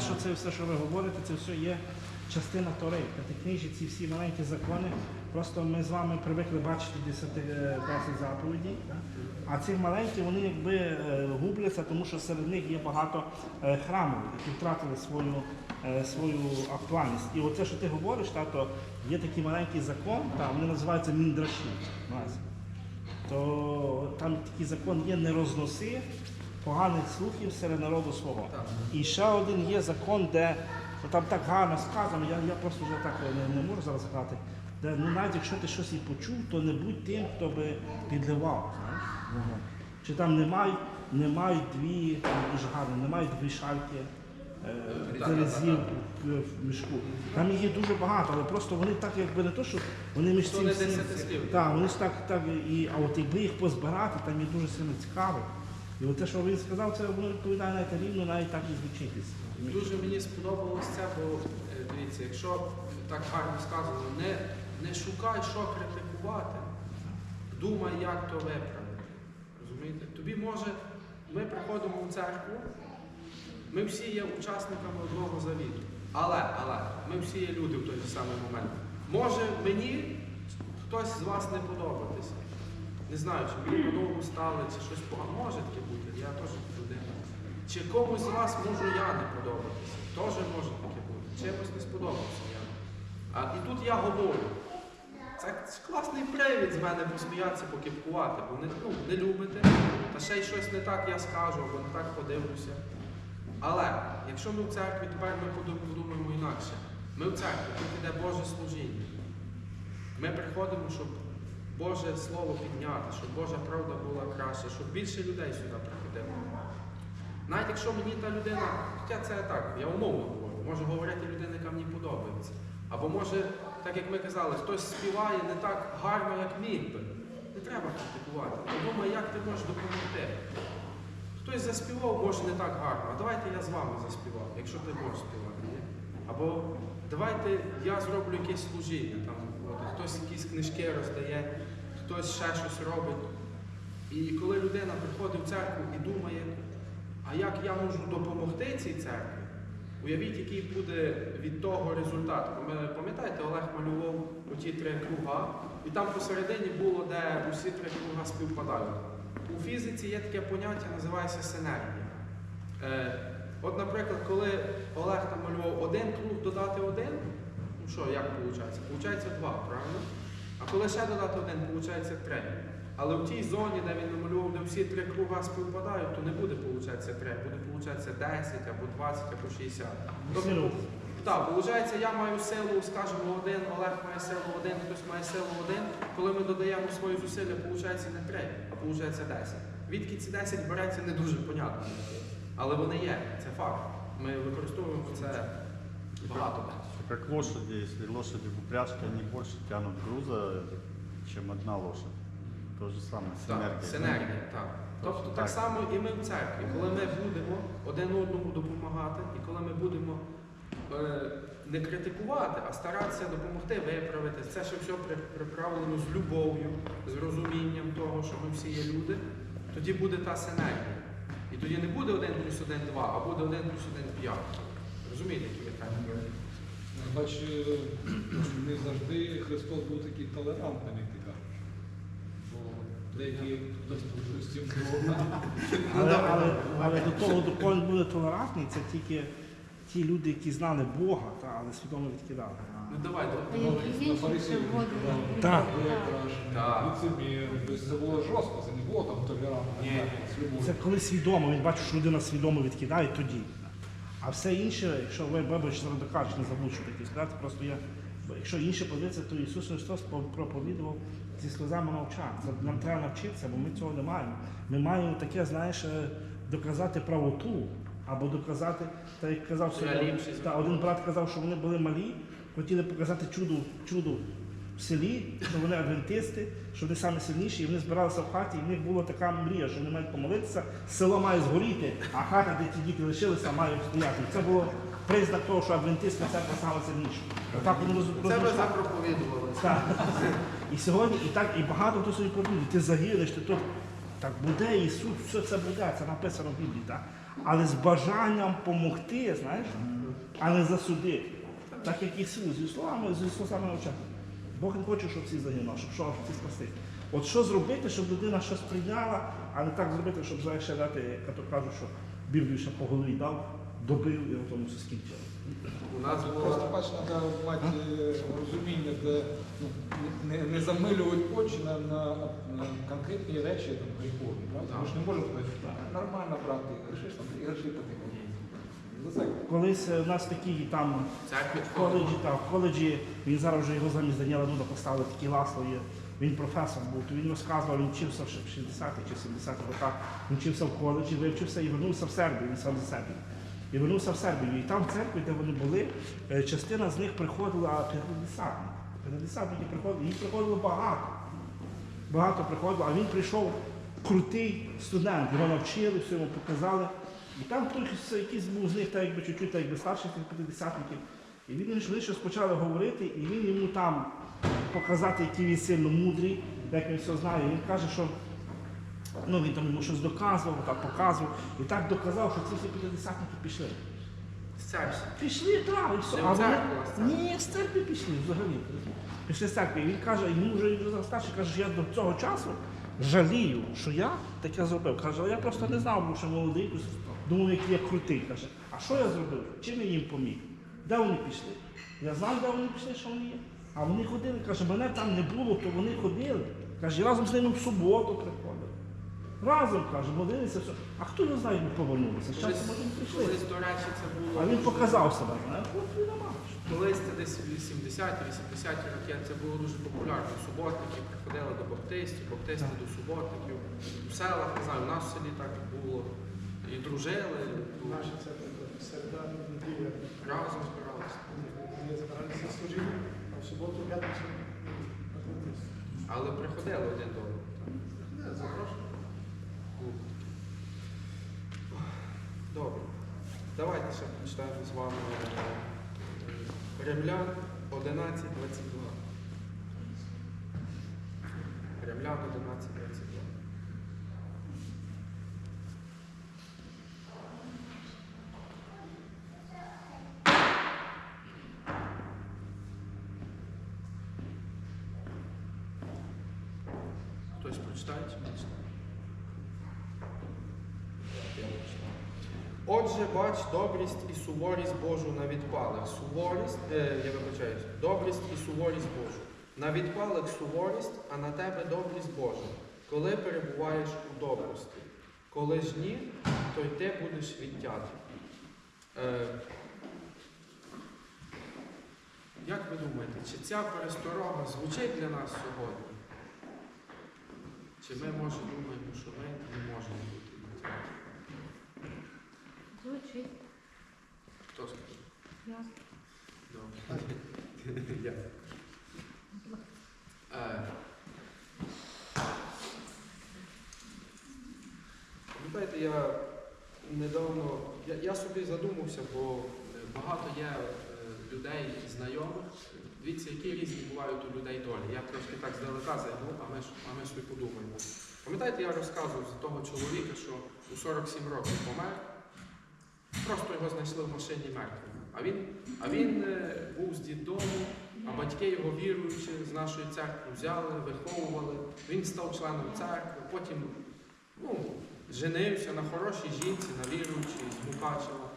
що це все, що ви говорите, це все є частина Тори. П'ятикнижі, ці всі маленькі закони. Просто ми з вами привикли бачити 10 е, 10 заповідей. А ці маленькі, вони якби е, губляться, тому що серед них є багато е, храмів, які втратили свою, свою актуальність. І оце, що ти говориш, тато, є такий маленький закон, та, вони називаються міндраші. То там такий закон є не розноси поганих слухів серед народу свого. І ще один є закон, де ну, там так гарно сказано, я, я просто вже так не, не можу зараз сказати, де ну, навіть якщо ти щось і почув, то не будь тим, хто би підливав. Чи там не мають, не дві, там дуже гарно, не мають дві шальки. е, Терезів в- мішку. Там їх є дуже багато, але просто вони так якби не то, що вони між цим так, вони ж так, так і, а от якби їх позбирати, там є дуже сильно цікаво. І те, що він сказав, це відповідає навіть рівно, навіть так і звучитись. Дуже мені сподобалось це, бо е, дивіться, якщо так гарно сказано, не, не шукай, що критикувати, думай, як то виправити. Розумієте? Тобі може, ми приходимо в церкву, ми всі є учасниками одного завіту. Але, але, ми всі є люди в той же самий момент. Може мені хтось з вас не подобатися. Не знаю, чи мені по-новому стали, чи щось погано. Може таке бути, я теж людина. Чи комусь з вас можу я не подобатися? Теж може таке бути. Чимось не сподобався я. А, і тут я говорю. Це класний привід з мене посміятися, покіпкувати, бо не, ну, не любите, та ще й щось не так я скажу, або не так подивлюся. Але якщо ми в церкві, тепер ми подумаємо інакше. Ми в церкві, тут іде Боже служіння. Ми приходимо, щоб Боже Слово підняти, щоб Божа правда була краща, щоб більше людей сюди приходило. Навіть якщо мені та людина, хоча це так, я умовно говорю, може говорити людина, яка мені подобається. Або може, так як ми казали, хтось співає не так гарно, як міг би. Не треба критикувати. Подумай, як ти можеш допомогти. Хтось заспівав, може не так гарно, а давайте я з вами заспіваю, якщо ти можеш співати. Або давайте я зроблю якесь служіння. Там, от, хтось якісь книжки роздає, хтось ще щось робить. І коли людина приходить в церкву і думає, а як я можу допомогти цій церкві, уявіть, який буде від того результат. Пам'ятаєте, Олег малював оті три круга, і там посередині було, де усі три круга співпадають. У фізиці є таке поняття, називається синергія. Е, от, наприклад, коли Олег там малював один круг додати один, що, як виходить? Получається два, правильно? А коли ще додати один, виходить три. Але в тій зоні, де він намалював, де всі три круга співпадають, то не буде виходить три, буде виходить 10 або 20 або 60. Тобто, так, виходить, я маю силу, скажімо, один, Олег має силу один, хтось має силу один. Коли ми додаємо свої зусилля, виходить не 3, а виходить 10. Відки ці 10 береться не дуже понятно. Але вони є, це факт. Ми використовуємо це багато. Как лошади, если лошади в упряжке, они больше тянут груза, чем одна лошадь. То же самое, Так, синергия. синергія, так. Тобто так Так. само і ми в церкві, коли ми будемо один одному допомагати, і коли ми будемо е, не критикувати, а старатися допомогти виправити, це ще все приправлено з любов'ю, з розумінням того, що ми всі є люди, тоді буде та синергія. І тоді не буде 1 плюс 1 2, а буде 1 плюс 1 5. Розумієте, які ви терміни? Е, не завжди Христос був такий толерантний, як ти кажеш. Бо деякі, допустим, до Але, але, але до того, до кого він буде толерантний, це тільки ті люди, які знали Бога, та, але свідомо відкидали. Ну давайте. А які інші? Так. Це було жорстко, це не було там толерантно. З. Це коли свідомо, він бачить, що людина свідомо відкидає, тоді. А все інше, якщо ви вибач, зараз не що таке сказати, просто я. Якщо інше подивитися, то Ісус Христос по- проповідував зі сльозами мовчан. Нам треба навчитися, бо ми цього не маємо. Ми маємо таке, знаєш, е, доказати правоту або доказати, так як казав та, один брат казав, що вони були малі, хотіли показати чудо, чудо в селі, що вони адвентисти, що вони самі сильніші, і вони збиралися в хаті, і в них була така мрія, що вони мають помолитися, село має згоріти, а хата, де ті діти лишилися, має стояти. Це було признак того, що адвентистська церква саме сильніша. Отак вони Це ви запроповідували. Так. І сьогодні, і так, і багато хто собі подумає, ти загинеш, ти тут. Так буде Ісус, все це буде, це написано в Біблії. Так? але з бажанням допомогти, знаєш, а не засудити. Так як Ісус, зі словами, з Ісусами навчати. Бог не хоче, щоб всі загинули, щоб що всі спасти. От що зробити, щоб людина щось прийняла, а не так зробити, щоб знаєш, ще дати, як то кажуть, що Біблію ще по голові дав, добив і на тому все скінчило. У нас Просто було бач, треба мати е, розуміння, де ну, не, не замилювати очі на, на, на конкретні речі там, правда? Ми ж не можемо сказати, нормально, брат, ти грішиш, там, і гріши потихоньку. Колись е, в нас такі там в коледжі, та, в коледжі, він зараз вже його замість Даніела Дуда поставили такі ласло є. Він професор був, то він розказував, він вчився в 60-х чи 70-х роках, він вчився в коледжі, вивчився і вернувся в Сербію, він сам з Сербії. І вернувся в Сербію. І там в церкві, де вони були, е, частина з них приходила п'ятидесятники. П'ятидесятники приходили, їх приходило багато. Багато приходило, а він прийшов крутий студент, його навчили, все йому показали. І там хтось якийсь був з них, так якби чуть-чуть, так якби старший тих п'ятидесятників. І він щось почали говорити, і він йому там показати, який він сильно мудрий, як він все знає. І він каже, що ну, він там йому щось доказував, так показував. І так доказав, що ці всі п'ятидесятники пішли. з церкви. Пішли, так, і все. А вони-. Ні, з церкви пішли взагалі. Пішли з церкви. І він каже, йому вже вже старший, каже, що я до цього часу жалію, що я таке зробив. Каже, я просто не знав, був ще молодий, думав, який я крутий. Каже, а що я зробив? Чим я їм поміг? Де вони пішли? Я знав, де вони пішли, що вони є. А вони ходили, каже, мене там не було, то вони ходили. Каже, разом з ними в суботу приходив. Разом, каже, молилися, все. А хто не знає, як повернулися? З часом вони прийшли. колись, до речі, це було. А він показав себе, знаєш, от він нема. Колись це десь 80-80-ті роки це було дуже популярно. Суботники приходили до баптистів, баптисти до суботників. В селах, не знаю, у нас в селі так було. І дружили, Наші це середа, неділя. разом збиралися. Вони збиралися служити, а в суботу, п'ятницю. Але приходили один до одного. Запрошую. Добре. Давайте ще прочитаємо з вами Римлян 11, 22. Римлян 11, 22. Хтось прочитає чи не читає? Я прочитаю. Отже, бач добрість і суворість Божу на відпалих. Суворість, е, я вибачаюсь, добрість і суворість Божу. На відпалих суворість, а на тебе добрість Божа, коли перебуваєш у добрості. Коли ж ні, то й ти будеш відтятий. Е, як ви думаєте, чи ця пересторога звучить для нас сьогодні? Чи ми, може, думаємо, що ми не можемо бути відтяті? Звучить. Хто скаже? Я. Добре. Я. Е, Пам'ятаєте, я недавно, я, я собі задумався, бо багато є е, людей знайомих. Дивіться, які різні бувають у людей долі. Я трошки так здалека зайду, а ми, ж- а ми собі подумаємо. Пам'ятаєте, я розказував за того чоловіка, що у 47 років помер, просто його знайшли в машині мертвим. А він, а він е, був з діддому, а батьки його віруючи з нашої церкви взяли, виховували. Він став членом церкви, потім ну, женився на хорошій жінці, на віруючій, з Мукачева.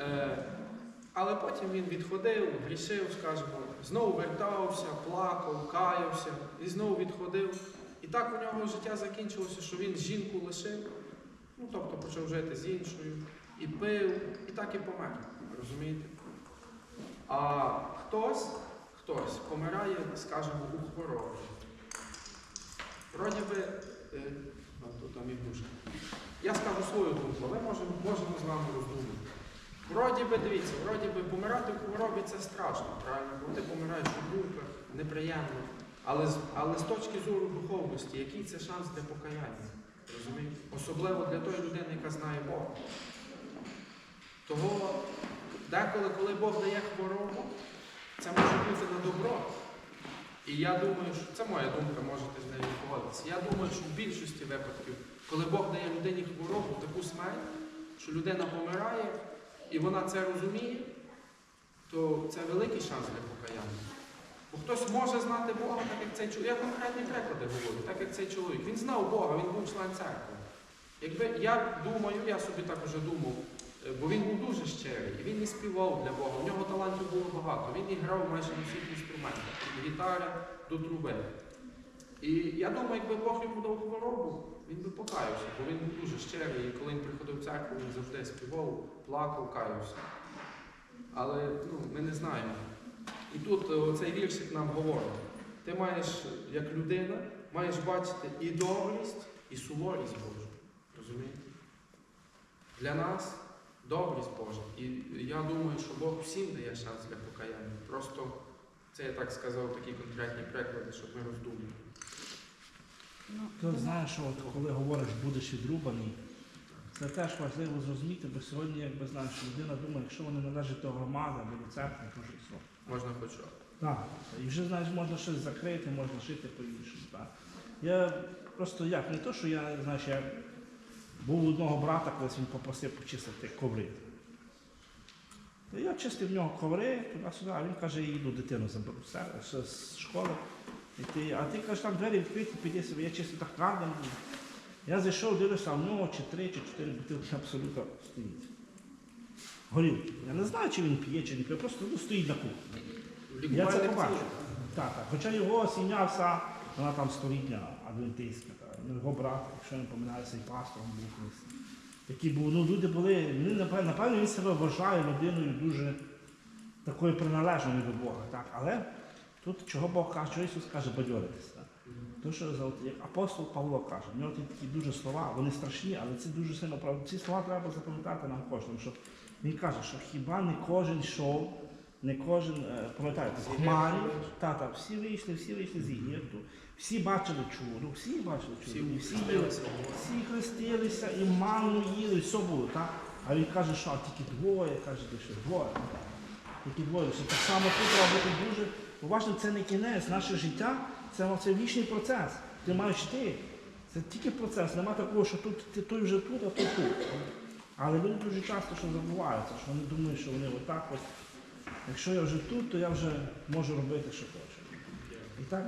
Е, але потім він відходив, грішив, скажімо, знову вертався, плакав, каявся і знову відходив. І так у нього життя закінчилося, що він жінку лишив, ну тобто почав жити з іншою, і пив, і так і помер. Розумієте? А хтось, хтось помирає, скажімо, у хворобі. Вроді би, е, а, тут там ігрушка. Я скажу свою думку, але можемо, можемо з вами роздумати. Вроді би, дивіться, вроді би помирати в хворобі це страшно, правильно? Бо ти помираєш у думках, неприємно. Але, але з точки зору духовності, який це шанс для покаяння? Розумієте? Особливо для тої людини, яка знає Бога. Того деколи, коли Бог дає хворобу, це може бути на добро. І я думаю, що це моя думка, можете з нею погодитися. Я думаю, що в більшості випадків, коли Бог дає людині хворобу, таку смерть, що людина помирає, і вона це розуміє, то це великий шанс для покаяння. Бо хтось може знати Бога, так як цей чоловік. Я конкретні приклади говорю, так як цей чоловік. Він знав Бога, він був член церкви. Якби я думаю, я собі так уже думав, бо він був дуже щирий, і він і співав для Бога. У нього талантів було багато. Він і грав майже на всіх інструментах, від гітари до труби. І я думаю, якби Бог йому дав хворобу, він би покаявся, бо він був дуже щирий, і коли він приходив в церкву, він завжди співав, плакав, каявся. Але ну, ми не знаємо. І тут е, цей віршик нам говорить. Ти маєш, як людина, маєш бачити і добрість, і суворість Божу. Розумієте? Для нас добрість Божа. І я думаю, що Бог всім дає шанс для покаяння. Просто це я так сказав, такі конкретні приклади, щоб ми роздумали. Ти знаєш, що от коли говориш, будеш відрубаний, це теж важливо зрозуміти, бо сьогодні, якби знаєш, людина думає, якщо вони належать до громади або до церкви, то вже все. Можна хоч що. Так, і вже знаєш, можна щось закрити, можна жити по-іншому. Я просто як, не то, що я, знаєш, я був одного брата, колись він попросив почистити коври. Я чистив в нього коври туди-сюди, а він каже, я їду дитину заберу з се- з- школи. І ти, а ти кажеш, там двері відкриті, піди собі, я чистив так крадем. Я зайшов, дивлюся, а в нього чи три, чи чотири бутилки абсолютно стоїть. Горілки. Я не знаю, чи він п'є, чи не п'є, просто ну, стоїть на кухні. Я це побачив. Так, так. Хоча його сім'я вся, вона там столітня адвентистська. Ну, Його брат, якщо не помиляюся, і пастором був колись. Такі був, ну люди були, він, напевно, він себе вважає людиною дуже такою приналежною до Бога. Так? Але тут чого Бог каже, що Ісус каже бадьоритися. Так? То, що як апостол Павло каже, в нього такі дуже слова, вони страшні, але це дуже сильно правда. Ці слова треба запам'ятати нам кожному. Що він каже, що хіба не кожен йшов, не кожен, е, пам'ятаєте, в хмарі, та, та, всі вийшли, всі вийшли з Єгипту, всі бачили чудо, всі бачили чудо, всі, їли, всі хрестилися, і манну їли, і все було, так? А він каже, що а тільки двоє, каже, лише двоє. Тільки двоє. Що так само тут треба бути дуже уважним, це не кінець, наше життя, це, це вічний процес. Ти маєш йти. Це тільки процес, нема такого, що тут ти той вже тут, а той тут. Але люди дуже часто що забуваються, що вони думають, що вони отак ось. Якщо я вже тут, то я вже можу робити, що хочу. І так,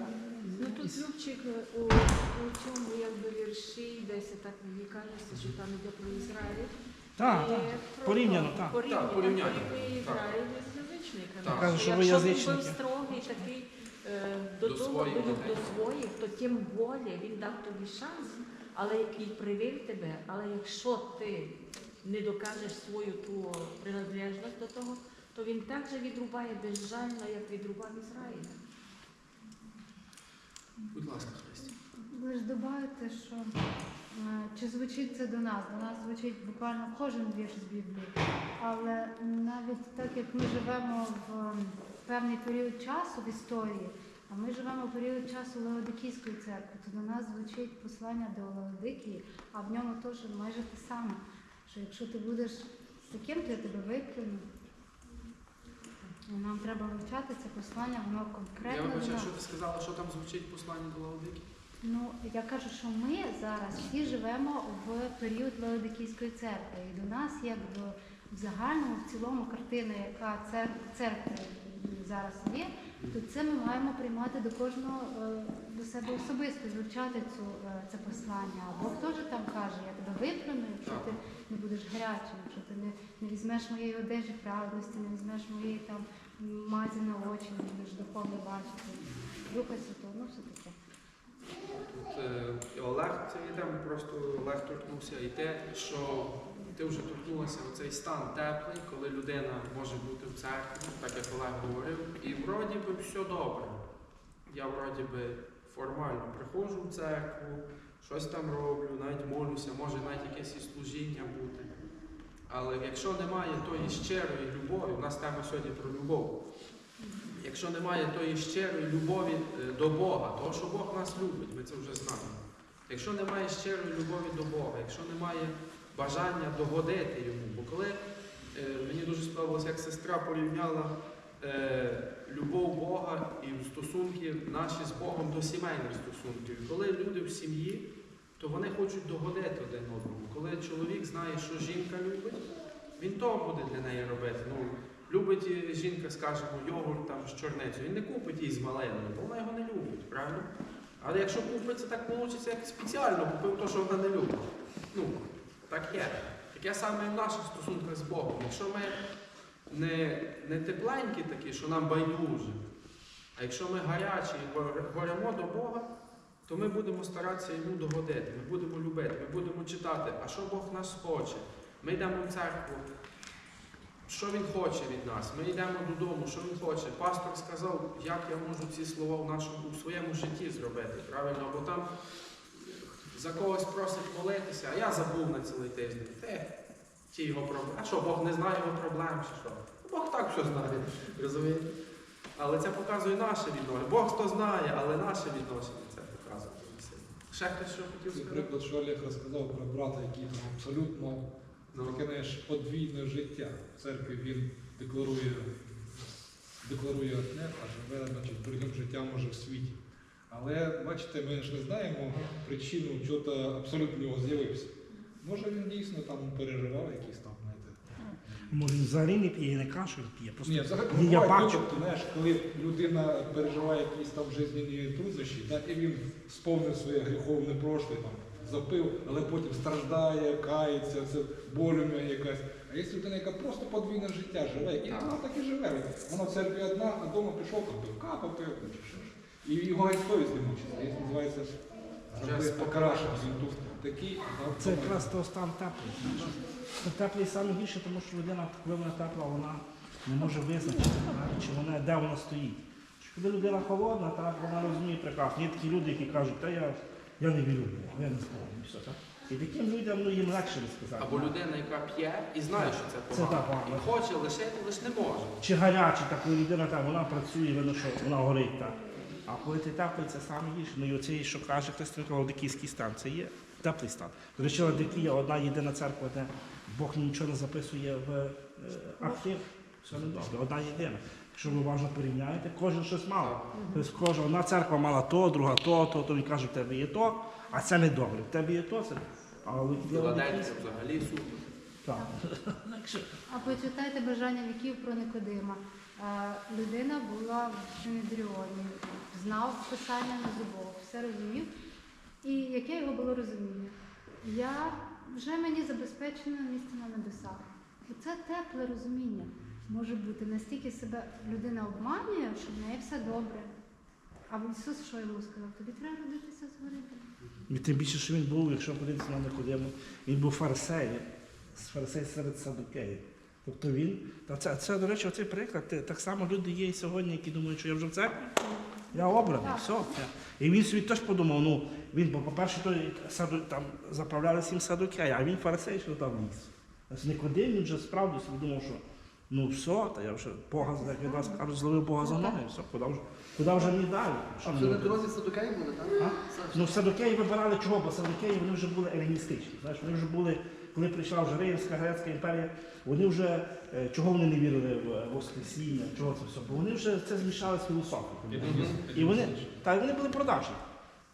Ну тут Любчик у, у цьому якби вірші, десь так мені кажеться, що там йде про Ізраїль. так, І так. порівняно, так. Порівняно, Так, порівняння. порівнює Так. Ізраїль з язичниками. Так. Каже, що ви Якщо він язичники. був строгий такий е, до, До того, своїх до, до своїх, то тим болі він дав тобі шанс, але і привів тебе. Але якщо ти не докажеш свою ту приналежність до того, то він так же відрубає безжально, як відрубав Ізраїля. Будь ласка, Христі. Лише додати, що е, чи звучить це до нас? До нас звучить буквально кожен вірш з Біблії. Але навіть так як ми живемо в певний період часу в історії, а ми живемо в період часу Леодикійської церкви, то до нас звучить послання до Леодикії, а в ньому теж майже те саме. Що якщо ти будеш таким, то я тебе викину. І нам треба вивчати це послання, воно конкретно Я вибачаю, що ти сказала, що там звучить послання до Лаодики? Ну, я кажу, що ми зараз всі живемо в період Леодикійської церкви. І до нас, як в, в загальному, в цілому картина, яка цер, церкви зараз є, то це ми маємо приймати до кожного е, до себе особисто, вивчати цю, е, це послання. А Бог теж там каже, я тебе виплюну, якщо ти не будеш гарячим, якщо ти не, не візьмеш моєї одежі правдості, не візьмеш моєї там мазі на очі, не будеш духовно бачити. Духа Святого, ну все таке. Олег, це йдемо, просто Олег торкнувся і те, що ти вже торкнулася оцей стан теплий, коли людина може бути в церкві, так як Олег говорив, і вроді би все добре. Я вроді би формально приходжу в церкву, щось там роблю, навіть молюся, може навіть якесь і служіння бути. Але якщо немає тої щирої любові, у нас тема сьогодні про любов. Якщо немає тої щирої любові е, до Бога, того, що Бог нас любить, ми це вже знаємо. Якщо немає щирої любові до Бога, якщо немає бажання догодити йому, бо коли е, мені дуже сподобалося, як сестра порівняла е, любов Бога і стосунки наші з Богом до сімейних стосунків. Коли люди в сім'ї то вони хочуть догодити один одному. Коли чоловік знає, що жінка любить, він то буде для неї робити. Ну, любить е, жінка, скажімо, йогурт там з чорницею, він не купить її з малиною, бо вона його не любить, правильно? Але якщо купить, це так вийде, як спеціально купив те, що вона не любить. Ну, так є. Таке саме в наших стосунках з Богом. Якщо ми не, не тепленькі такі, що нам байдуже, а якщо ми гарячі і горемо до Бога, то ми будемо старатися йому догодити, ми будемо любити, ми будемо читати, а що Бог нас хоче. Ми йдемо в церкву, що Він хоче від нас. Ми йдемо додому, що Він хоче. Пастор сказав, як я можу ці слова в нашому у своєму житті зробити. Правильно? Бо там за когось просить молитися, а я забув на цілий тиждень. Те, ті його проблеми. А що, Бог не знає його проблем чи що? Бог так все знає, розумієте? Але це показує наше відношення. Бог то знає, але наше відношення це показує. Ще хтось що хотів сказати? Наприклад, що Олег розказав про брата, який там абсолютно Ну. подвійне життя. В церкві він декларує, декларує одне, а живе значить, другим життям може в світі. Але бачите, ми ж не знаємо причину, чого то абсолютно в нього з'явився. Може він дійсно там переживав якісь там, знаєте. Може, він взагалі не п'є, я не він п'є. Просто Ні, взагалі я бачу. випадки, знаєш, коли людина переживає якісь там жизненні труднощі, так, і він сповнив своє гріховне прошле, там, запив, але потім страждає, кається, це болю якась. А є людина, яка просто подвійне життя живе, і вона так і живе. Вона в церкві одна, а вдома пішов, там, пивка попив, чи що. І його геть совість не мучиться. Є називається покрашені. Він тут такий, Це якраз то стан теплий. Це теплий саме тому що людина, коли вона тепла, вона не може визначити, чи вона де вона стоїть. Коли людина холодна, так, вона розуміє прекрасно. Є такі люди, які кажуть, та я, я не вірю я не знаю, і все. Так? І таким людям ну, їм легше розказати. Або людина, яка п'є і знає, що це Це погано. так. І хоче лишити, лише не може. Чи гарячий, так людина там, вона працює, видно, що вона горить. Так. А коли ти це саме гірше. Ну і оцей, що каже Христина, Ладикійський стан, це є теплий стан. До речі, Ладикія одна єдина церква, де Бог нічого не записує в е, архів. Все не добре, одна єдина. Якщо ви уважно порівняєте, кожен щось мав. Тобто кожна одна церква мала то, друга то, то, то він каже, в тебе є то, а це не добре. В тебе є то, це. А Ладикія взагалі супер. Так. А почитайте бажання віків про Никодима. Е, Людина була в Синедріоні, знав писання на зубок, все розумів. І яке його було розуміння? Я вже мені забезпечено місце на небесах. Оце тепле розуміння може бути. Настільки себе людина обманює, що в неї все добре. А Ісус що йому сказав? Тобі треба родитися згори. І тим більше, що він був, якщо подивитися на Никодиму, він був фарисеєм, з фарисей серед садукеїв. Тобто він, та це, це, до речі, оцей приклад, так само люди є і сьогодні, які думають, що я вже в церкві, я обраний, все. все. І він собі теж подумав, ну, він, бо, по-перше, той саду, там заправляли сім садукеї, а він фарисей, що там ліс. Ось Никодим, він вже справді собі думав, що ну все, та я вже Бога, як від вас кажуть, зловив Бога за ноги, все, куди вже, куди вже мені далі? Що А мені вже на робити? дорозі Садукеї були, так? А? Ну, садокеї вибирали чого, бо садокеї вони вже були еліністичні. Знаєш, вони вже були, коли прийшла вже Римська, Грецька імперія, вони вже е, чого вони не вірили в е, Воскресіння, чого це все? Бо вони вже це змішали з філософією. І вони, та вони були продажні.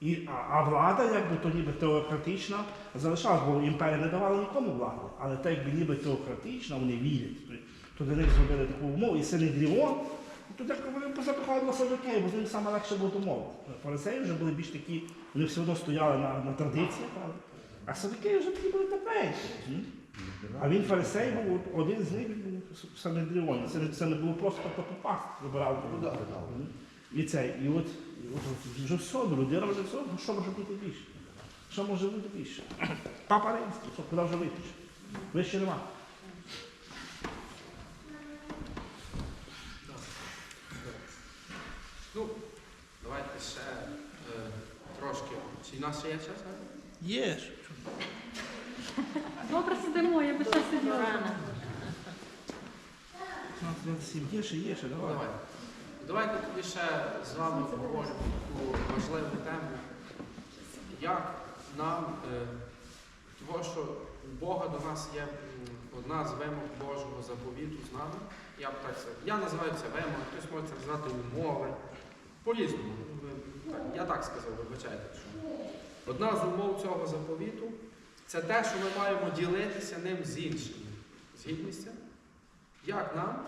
І, а, а влада, якби то ніби теократична, залишалась, бо імперія не давала нікому влади. Але так якби ніби теократична, вони вірять. То- для них зробили таку умову, і Синедріон, то так вони позапихали до Садокеїв, бо з ним саме легше було домовити. Фарисеї вже були більш такі, вони все одно стояли на, на традиціях? А Садокеї вже такі були тепленькі. А він фарисей був один з них Санедріоні. Це, не- це не було просто да, да. І це, і от, і от вже все, людина вже все, що може бути більше? Що може бути більше? Папа Римський, що куди вже вийти? Вище нема. Ну, давайте ще е, трошки. Чи нас ще є час? Є ж. Добре сидимо, я би ще сиділа. Є ще, є ще, Ну, давай. давайте. Давайте тоді ще з вами поговоримо таку важливу тему. Як нам, е, того, що у Бога до нас є одна з вимог Божого заповіту з нами. Я б так. Я називаю це вимоги, хтось може це назвати умови. По-різному. Я так сказав, вибачайте. Що. Одна з умов цього заповіту це те, що ми маємо ділитися ним з іншими. Згідніся? Як нам